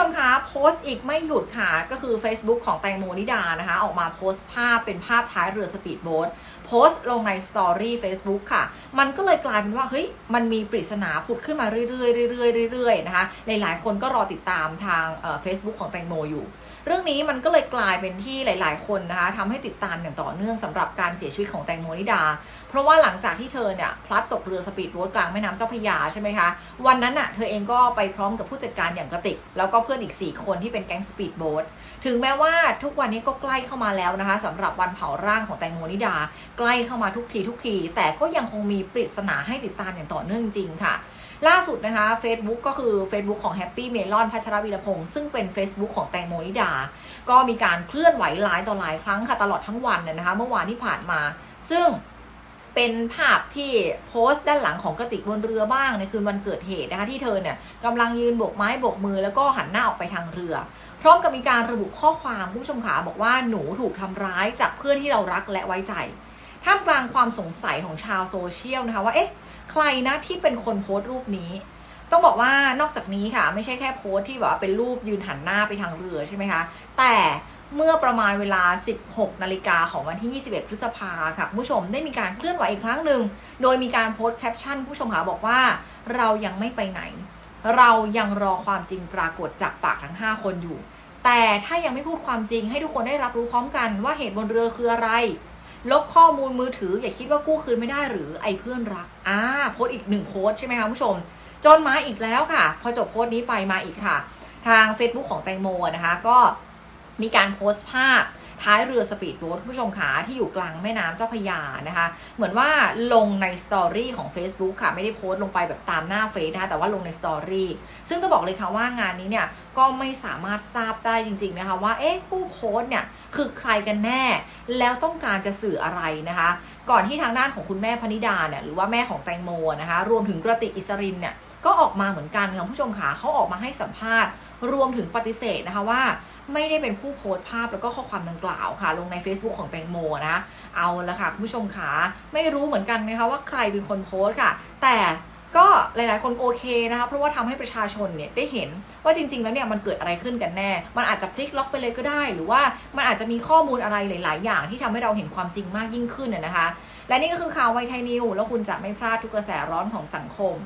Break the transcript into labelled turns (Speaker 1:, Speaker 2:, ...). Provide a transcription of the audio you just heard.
Speaker 1: ชมคะโพสต์อีกไม่หยุดค่ะ ก็คือ Facebook ของแตงโมนิดานะคะ ออกมาโพสต์ภาพเป็นภาพท้ายเรือสปีดโบ๊ทโพสต์ลงในสตอรี่ Facebook ค่ะ มันก็เลยกลายเป็นว่า เฮ้ย มันมีปริศนาผุดขึ้นมาเรื่อยๆเรื่อยๆเรื่อยๆนะคะ หลายๆ คนก็รอติดตามทางเฟซบุ๊กของแตงโมอยู่ เรื่องนี้มันก็เลยกลายเป็นที่หลาย ๆ คนนะคะทำให้ติดตามอย่างต่อเนื่องสำหรับการเสียชีวิตของแตงโมนิดา เพราะว่าหลังจากที่เธอเนี่ยพลัดตกเรือสปีดโบ๊ทกลางแม่น้ำเจ้าพระยาใช่ไหมคะ วันนั้นน่ะเธอเองก็ไปพร้อมกับผู้จัดการอย่างกระติก แล้วก็เพื่อนอีก 4 คนที่เป็นแก๊งสปีดโบ๊ทถึงแม้ว่าทุกวันนี้ก็ใกล้เข้ามาแล้วนะคะสำหรับวันเผาร่างของแตงโมนิดา ใกล้เข้ามาทุกทีทุกที แต่ก็ยังคงมีปริศนาให้ติดตามอย่างต่อเนื่องจริงค่ะ ล่าสุดนะคะ Facebook ก็คือ Facebook ของ Happy Melon พัชรวีรพงศ์ซึ่งเป็น Facebook ของแตงโมนิดา ก็มีการเคลื่อนไหวหลายต่อหลายครั้งค่ะตลอดทั้งวันน่ยนะคะ เมื่อวานที่ผ่านมา ซึ่ง เป็นภาพที่โพสต์ด้านหลังของกระติกบนเรือบ้างในคืนวันเกิดเหตุนะคะที่เธอเนี่ยกำลังยืนโบกไม้โบกมือแล้วก็หันหน้าออกไปทางเรือ พร้อมกับมีการระบุข้อความผู้ชมขาบอกว่าหนูถูกทำร้ายจากเพื่อนที่เรารักและไว้ใจท่ามกลางความสงสัยของชาวโซเชียลนะคะว่าเอ๊ะใครนะที่เป็นคนโพสต์รูปนี้ ต้องบอกว่านอกจากนี้ค่ะ ไม่ใช่แค่โพสต์ที่แบบว่าเป็นรูปยืนหันหน้าไปทางเรือใช่ไหมคะ แต่เมื่อประมาณเวลา 16 นาฬิกาของวันที่ 21 พฤษภาค่ะผู้ชมได้มีการเคลื่อนไหวอีกครั้งหนึ่ง โดยมีการโพสต์แคปชั่นผู้ชมค่ะบอกว่าเรายังไม่ไปไหน เรายังรอความจริงปรากฏจากปากทั้ง 5 คนอยู่ แต่ถ้ายังไม่พูดความจริงให้ทุกคนได้รับรู้พร้อมกันว่าเหตุบนเรือคืออะไร ลบข้อมูลมือถืออย่าคิดว่ากู้คืนไม่ได้หรือไอ้เพื่อนรักอ่าโพสต์อีกหนึ่งโพสต์ใช่ไหมคะผู้ชม จนมาอีกแล้วค่ะ พอจบโพสต์นี้ไปมาอีกค่ะ ทาง Facebook ของแตงโมนะคะ ก็มีการโพสต์ภาพ ท้ายเรือสปีดโบ๊ทคุณผู้ชมขาที่อยู่กลางแม่น้ำเจ้าพยานะคะ เหมือนว่าลงในสตอรี่ของ Facebook ค่ะ ไม่ได้โพสต์ลงไปแบบตามหน้าเฟซนะคะแต่ว่าลงในสตอรี่ซึ่งต้องบอกเลยค่ะว่างานนี้เนี่ยก็ไม่สามารถทราบได้จริง ๆนะคะ ว่าเอ๊ะผู้โพสต์เนี่ยคือใครกันแน่ แล้วต้องการจะสื่ออะไรนะคะ ก่อนที่ทางด้านของคุณแม่พนิดาเนี่ยหรือว่าแม่ของแตงโมนะคะ รวมถึงกระติกอิสรินเนี่ยก็ออกมาเหมือนกันค่ะผู้ชมค่ะเขาออกมาให้สัมภาษณ์ รวมถึงปฏิเสธนะคะว่า ไม่ได้เป็นผู้โพสต์ภาพแล้วก็ข้อความดังกล่าวค่ะ ลงใน Facebook ของแตงโมนะ เอาละค่ะคุณผู้ชมขาไม่รู้เหมือนกันนะคะว่าใครเป็นคนโพสต์ค่ะ แต่ก็หลาย ๆ คนโอเคนะคะ เพราะว่าทำให้ประชาชนเนี่ยได้เห็นว่าจริง ๆ แล้วเนี่ยมันเกิดอะไรขึ้นกันแน่ มันอาจจะพลิกล็อกไปเลยก็ได้ หรือว่ามันอาจจะมีข้อมูลอะไรหลาย ๆ อย่างที่ทำให้เราเห็นความจริงมากยิ่งขึ้นนะคะ และนี่ก็คือข่าวไวไทยนิวแล้วคุณจะไม่พลาดทุกกระแสร้อนของสังคม